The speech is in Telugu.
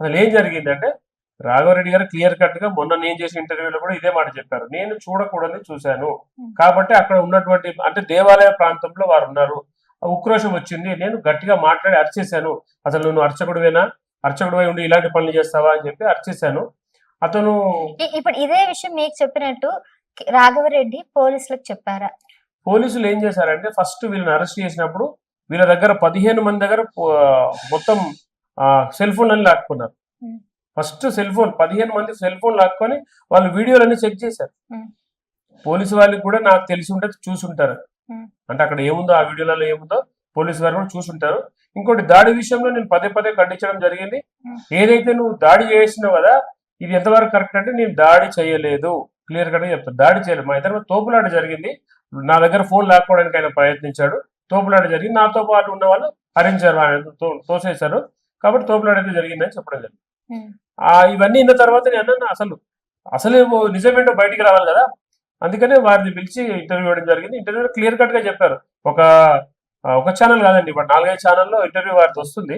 అసలు ఏం జరిగిందంటే రాఘవరెడ్డి గారు క్లియర్ కట్గా మొన్న నేను చేసిన ఇంటర్వ్యూలో కూడా ఇదే మాట చెప్పారు. నేను చూడకూడదు చూశాను. కాబట్టి అక్కడ ఉన్నటువంటి అంటే దేవాలయ ప్రాంతంలో వారు ఉన్నారు. ఉక్రోషం వచ్చింది. నేను గట్టిగా మాట్లాడి అరిచేశాను. అసలు నువ్వు అర్చకుడివేనా? అర్చకుడివై ఉండి ఇలాంటి పనులు చేస్తావా అని చెప్పి అరిచేశాను. అతను ఇప్పుడు ఇదే విషయం మీకు చెప్పినట్టు రాఘవరెడ్డి పోలీసులకు చెప్పారా? పోలీసులు ఏం చేశారంటే ఫస్ట్ వీళ్ళని అరెస్ట్ చేసినప్పుడు వీళ్ళ దగ్గర పదిహేను మంది దగ్గర మొత్తం సెల్ ఫోన్లన్నీ లాక్కున్నారు. Hmm. ఫస్ట్ సెల్ ఫోన్ పదిహేను మంది సెల్ ఫోన్ లాక్కొని వాళ్ళు వీడియోలన్నీ చెక్ చేశారు. పోలీసు వాళ్ళకి కూడా నాకు తెలిసి ఉంటే చూసుంటారు. అంటే అక్కడ ఏముందో ఆ వీడియోలలో ఏముందో పోలీసు వారు కూడా చూసుంటారు. ఇంకోటి దాడి విషయంలో నేను పదే పదే ఖండించడం జరిగింది. ఏదైతే నువ్వు దాడి చేసినావు కదా ఇది ఎంతవరకు కరెక్ట్ అంటే నేను దాడి చేయలేదు. క్లియర్ కట్గా చెప్తాను దాడి చేయలేదు. మా ఇద్దరు తోపులాట జరిగింది. నా దగ్గర ఫోన్ లాక్కోవడానికి ఆయన ప్రయత్నించాడు. తోపులాట జరిగింది. నాతో పాటు ఉన్న వాళ్ళు హరించారు ఆయన తోసేశారు. కాబట్టి తోపులాట అయితే జరిగిందని చెప్పడం జరిగింది. ఆ ఇవన్నీ విన్న తర్వాత నేను అసలు అసలు నిజమేంటో బయటికి రావాలి కదా. అందుకనే వారిని పిలిచి ఇంటర్వ్యూ ఇవ్వడం జరిగింది. ఇంటర్వ్యూలో క్లియర్ కట్గా చెప్పారు. ఒక ఒక ఛానల్ కాదండి ఇప్పుడు నాలుగైదు ఛానల్లో ఇంటర్వ్యూ వారిది వస్తుంది.